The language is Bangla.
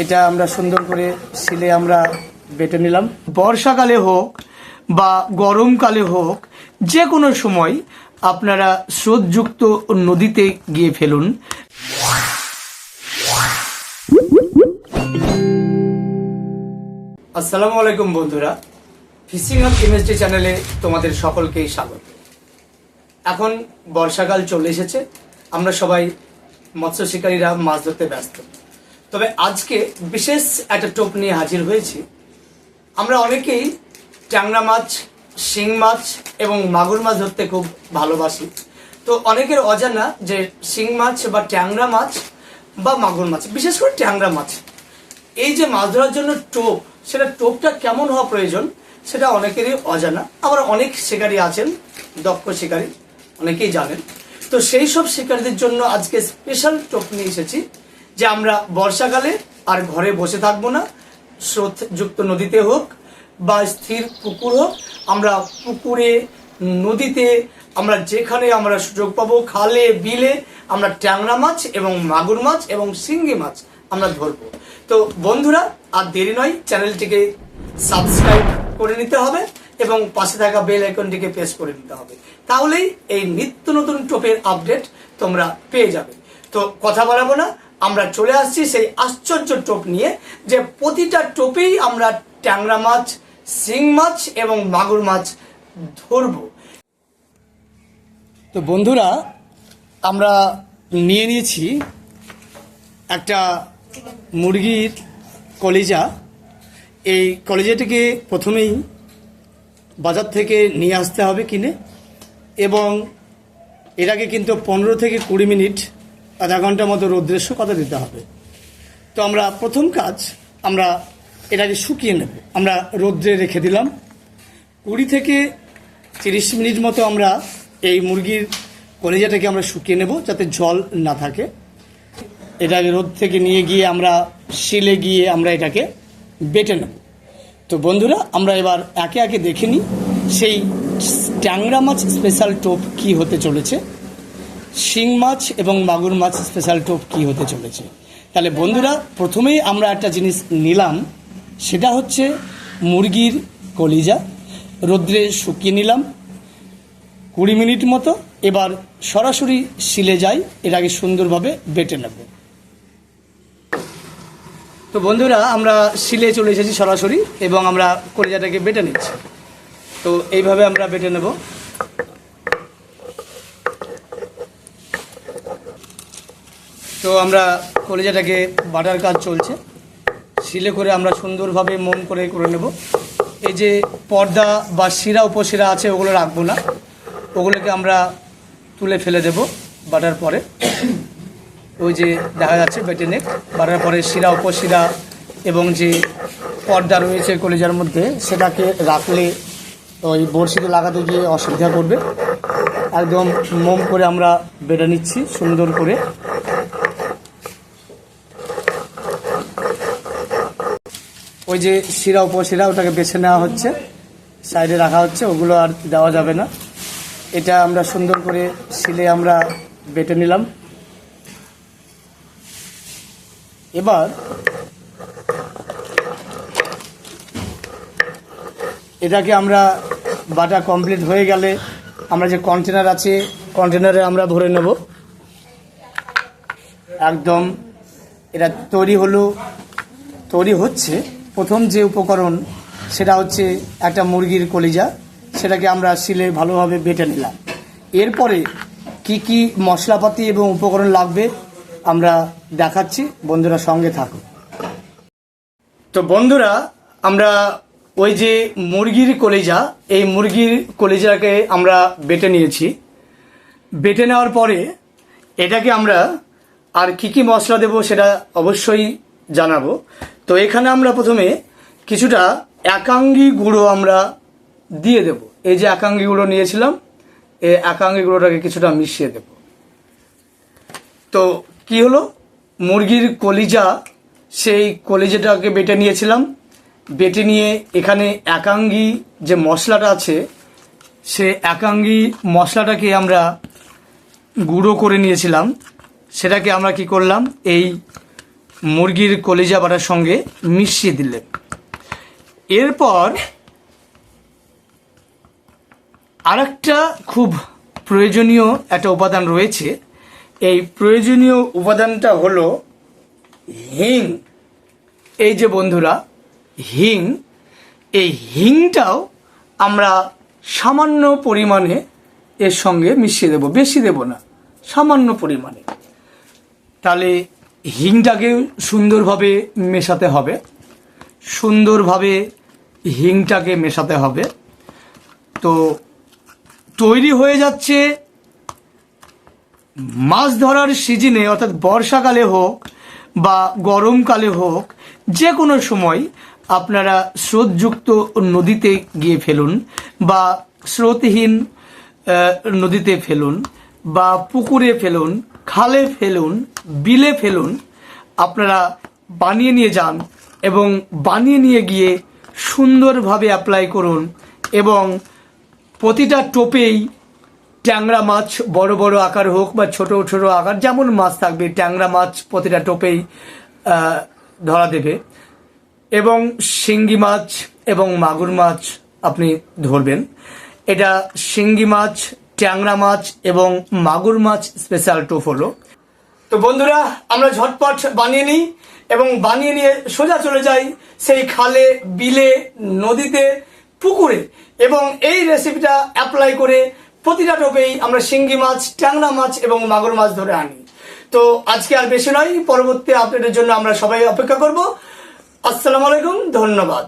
এটা আমরা সুন্দর করে শিলে আমরা বেটে নিলাম। বর্ষাকালে হোক বা গরমকালে হোক যে কোনো সময় আপনারা স্রোতযুক্ত নদীতে গিয়ে ফেলুন। আসসালামু আলাইকুম বন্ধুরা, ফিশিং অফ কেমিস্ট্রি চ্যানেলে তোমাদের সকলকেই স্বাগত। এখন বর্ষাকাল চলে এসেছে, আমরা সবাই মৎস্য শিকারীরা মাছ ধরতে ব্যস্ত। তবে আজকে বিশেষ একটা টোপ নিয়ে হাজির হয়েছি। আমরা অনেকেই ট্যাংরা মাছ, শিং মাছ এবং মাগুর মাছ ধরতে খুব ভালোবাসি। তো অনেকের অজানা যে শিং মাছ বা ট্যাংরা মাছ বা মাগুর মাছ, বিশেষ করে ট্যাংরা মাছ, এই যে মাছ ধরার জন্য টোপ, সেটা টোপটা কেমন হওয়া প্রয়োজন সেটা অনেকেরই অজানা। আবার অনেক শিকারী আছেন, দক্ষ শিকারী, অনেকেই জানেন। তো সেই সব শিকারীদের জন্য আজকে স্পেশাল টোপ নিয়ে এসেছি। যে আমরা বর্ষাকালে আর ঘরে বসে থাকব না। স্রোতযুক্ত নদীতে হোক বা স্থির পুকুর হোক, আমরা পুকুরে, নদীতে আমরা যেখানে আমরা সুযোগ পাবো, খালে, বিলে আমরা ট্যাংরা মাছ এবং মাগুর মাছ এবং শিঙ্গি মাছ আমরা ধরবো। তো বন্ধুরা, আর দেরি নয়, চ্যানেলটিকে সাবস্ক্রাইব করে নিতে হবে এবং পাশে থাকা বেল আইকনটিকে প্রেস করে নিতে হবে। তাহলেই এই নিত্য নতুন টোপের আপডেট তোমরা পেয়ে যাবে। তো কথা বলাবো না আমরা চলে আসছি সেই আশ্চর্য টোপ নিয়ে, যে প্রতিটা টোপেই আমরা ট্যাংরা মাছ, শিং মাছ এবং মাগুর মাছ ধরবো। তো বন্ধুরা, আমরা নিয়ে নিয়েছি একটা মুরগির কলিজা। এই কলিজাটিকে প্রথমেই বাজার থেকে নিয়ে আসতে হবে কিনে, এবং এটাকে কিন্তু পনেরো থেকে কুড়ি মিনিট আধা ঘণ্টার মতো রৌদ্রের শুকাতে দিতে হবে। তো আমরা প্রথম কাজ, আমরা এটাকে শুকিয়ে নেব। আমরা রৌদ্রে রেখে দিলাম। কুড়ি থেকে তিরিশ মিনিট মতো আমরা এই মুরগির কলিজাটাকে আমরা শুকিয়ে নেব যাতে জল না থাকে। এটাকে রোদ থেকে নিয়ে গিয়ে আমরা শিলে গিয়ে আমরা এটাকে বেটে নেব। তো বন্ধুরা, আমরা এবার একে একে দেখে নিই সেই ট্যাংরা মাছ স্পেশাল টোপ কি হতে চলেছে। শিং মাছ এবং মাগুর মাছ স্পেশাল টোপ কি হতে চলেছে? তাহলে বন্ধুরা, প্রথমেই আমরা একটা জিনিস নিলাম, সেটা হচ্ছে মুরগির কলিজা। রোদ্রে শুকিয়ে নিলাম। কুড়ি মিনিট মতো, এবার সরাসরি শিলে যাই, এর আগে সুন্দরভাবে বেটে নেব। তো বন্ধুরা, আমরা শিলে চলে এসেছি সরাসরি, এবং আমরা কলিজাটাকে বেটে নিচ্ছি। তো এইভাবে আমরা বেটে নেব। তো আমরা কলেজাটাকে বাটার কাজ চলছে। শিলে করে আমরা সুন্দরভাবে মন করে করে নেব। এই যে পর্দা বা শিরা, উপশিরা আছে, ওগুলো রাখব না। ওগুলোকে আমরা তুলে ফেলে দেব বাটার পরে। ওই যে দেখা যাচ্ছে বেটে নেক। বাটার পরে শিরা, উপশিরা এবং যে পর্দা রয়েছে কলেজার মধ্যে, সেটাকে রাখলে ওই বড়শিতে লাগাতে গিয়ে অসুবিধা করবে। একদম মোম করে আমরা বেটে নিচ্ছি সুন্দর করে। ওই যে শিরা উপশিরা ওটাকে বেছে নেওয়া হচ্ছে, সাইডে রাখা হচ্ছে, ওগুলো আর দেওয়া যাবে না। এটা আমরা সুন্দর করে শিলে আমরা বেটে নিলাম। এবার এটাকে আমরা বাটা কমপ্লিট হয়ে গেলে আমরা যে কন্টেনার আছে, কন্টেনারে আমরা ভরে নেব। একদম এটা তৈরি হলো, তৈরি হচ্ছে। প্রথম যে উপকরণ, সেটা হচ্ছে একটা মুরগির কলিজা। সেটাকে আমরা শিলে ভালোভাবে বেটে নিলাম। এরপরে কি কি মশলাপাতি এবং উপকরণ লাগবে, আমরা দেখাচ্ছি। বন্ধুরা সঙ্গে থাকো। তো বন্ধুরা, আমরা ওই যে মুরগির কলিজা, এই মুরগির কলিজাকে আমরা বেটে নিয়েছি। বেটে নেওয়ার পরে এটাকে আমরা আর কি কি মশলা দেব সেটা অবশ্যই জানাব। তো এখানে আমরা প্রথমে কিছুটা একাঙ্গি গুঁড়ো আমরা দিয়ে দেব। এই যে একাঙ্গি গুঁড়ো নিয়েছিলাম, এই একাঙ্গি গুঁড়োটাকে কিছুটা মিশিয়ে দেব। তো কি হলো? মুরগির কলিজা, সেই কলিজাটাকে বেটে নিয়েছিলাম। বেটে নিয়ে এখানে একাঙ্গি যে মশলাটা আছে, সে একাঙ্গি মশলাটাকে আমরা গুঁড়ো করে নিয়েছিলাম। সেটাকে আমরা কি করলাম? এই মুরগির কলিজা বাটার সঙ্গে মিশিয়ে দিলেন এরপর আরেকটা খুব প্রয়োজনীয় একটা উপাদান রয়েছে। এই প্রয়োজনীয় উপাদানটা হলো হিং। এই যে বন্ধুরা, হিং, এই হিংটাও আমরা সামান্য পরিমাণে এর সঙ্গে মিশিয়ে দেব, বেশি দেব না, সামান্য পরিমাণে। তাহলে হিংটাকে সুন্দরভাবে মেশাতে হবে। সুন্দরভাবে হিংটাকে মেশাতে হবে। তো তৈরি হয়ে যাচ্ছে মাছ ধরার সিজনে, অর্থাৎ বর্ষাকালে হোক বা গরমকালে হোক, যে কোনো সময় আপনারা স্রোতযুক্ত নদীতে গিয়ে ফেলুন বা স্রোতহীন নদীতে ফেলুন বা পুকুরে ফেলুন খালে ফেলুন, বিলে ফেলুন, আপনারা বানিয়ে নিয়ে যান এবং বানিয়ে নিয়ে গিয়ে সুন্দরভাবে অ্যাপ্লাই করুন এবং প্রতিটা টোপেই ট্যাংরা মাছ বড় বড় আকার হোক বা ছোট ছোট আকার, যেমন মাছ থাকবে, ট্যাংরা মাছ প্রতিটা টোপেই ধরা দেবে। এবং শিঙ্গি মাছ এবং মাগুর মাছ আপনি ধরবেন। এটা শিঙ্গি মাছ ট্যাংরা মাছ এবং মাগুর মাছ স্পেশাল টোপ হলো। তো বন্ধুরা, আমরা ঝটপট বানিয়ে নিই এবং বানিয়ে নিয়ে সোজা চলে যাই সেই খালে, বিলে, নদীতে, পুকুরে এবং এই রেসিপিটা অ্যাপ্লাই করে প্রতিটা টোপেই আমরা শিঙ্গি মাছ, ট্যাংরা মাছ এবং মাগুর মাছ ধরে আনি। তো আজকে আর বেশি নয়, পরবর্তী আপডেটের জন্য আমরা সবাই অপেক্ষা করব। আসসালামু আলাইকুম, ধন্যবাদ।